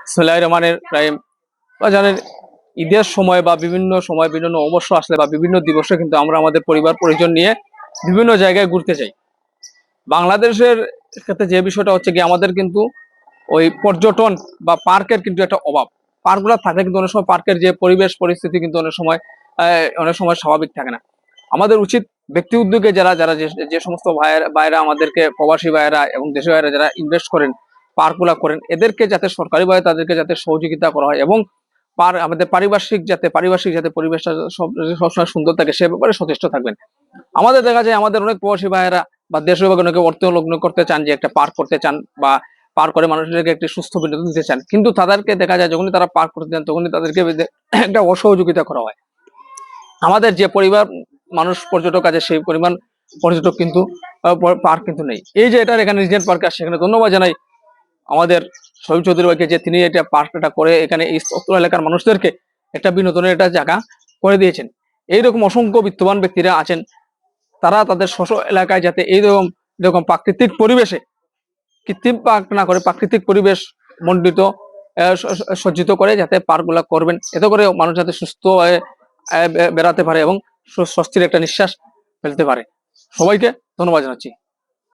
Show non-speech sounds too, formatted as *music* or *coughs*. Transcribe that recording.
বিসমিল্লাহির রহমানের রাহিম। বা জানেন, ঈদের সময় বা বিভিন্ন সময়, বিভিন্ন অবশ্য আসলে বা বিভিন্ন দিবসে কিন্তু আমরা আমাদের পরিবার, পরিজন নিয়ে বিভিন্ন জায়গায় ঘুরতে যাই। বাংলাদেশের ক্ষেত্রে যে বিষয়টা হচ্ছে কি আমাদের কিন্তু ওই পর্যটন বা পার্কের কিন্তু একটা অভাব। পার্কগুলো থাকলে কিন্তু অনেক সময় পার্কের যে পরিবেশ, পরিস্থিতি কিন্তু অনেক সময় অনেক সময় স্বাভাবিক থাকে না। আমাদের উচিত ব্যক্তি উদ্যোগে যারা যারা যে সমস্ত ভাইয়ের, ভাইয়েরা আমাদেরকে প্রবাসী ভাইয়েরা এবং দেশি ভাইয়েরা যারা ইনভেস্ট করেন পার্কগুলা করেন। এদেরকে যাতে সরকারিভাবে তাদেরকে যাতে সহযোগিতা করা হয় এবং পার আমাদের পারিপার্শ্বিক যাতে পারিপার্শ্বিক যাতে পরিবেশটা সবসময় সুন্দর থাকে, সে ব্যাপারে সচেষ্ট থাকবেন। আমাদের দেখা যায়, আমাদের অনেক প্রবাসী ভাইয়েরা বা দেশের ভাগে অনেকে অর্থ লগ্ন করতে চান, যে একটা পার্ক করতে চান বা পার করে মানুষদেরকে একটি সুস্থ বিনোদন দিতে চান। কিন্তু তাদেরকে দেখা যায়, যখনই তারা পার্ক করতে চান তখনই তাদেরকে *coughs* একটা অসহযোগিতা করা হয়। আমাদের যে পরিবার, মানুষ পর্যটক আছে, সেই পরিমাণ পর্যটক কিন্তু পার্ক কিন্তু নেই। এই যে এটার এখানে রিজেন্ট পার্ক আছে, সেখানে ধন্যবাদ জানাই। আমাদের শহীদ চৌধুরী ভাইকে যে তিনি এটা পার্কটা করে এখানে এই অত্র এলাকার মানুষদেরকে একটা বিনোদনের একটা জায়গা করে দিয়েছেন। এইরকম অসংখ্য বিত্তবান ব্যক্তিরা আছেন। তারা তাদের স্ব স্ব এলাকায় যাতে এইরকম, এরকম প্রাকৃতিক পরিবেশে কৃত্রিম পার্ক না করে প্রাকৃতিক পরিবেশ মণ্ডিত সজ্জিত করে যাতে পার্কগুলা করবেন। এতে করে মানুষ যাতে সুস্থ হয়ে বেড়াতে পারে এবং স্বস্তির একটা নিঃশ্বাস ফেলতে পারে। সবাইকে ধন্যবাদ জানাচ্ছি।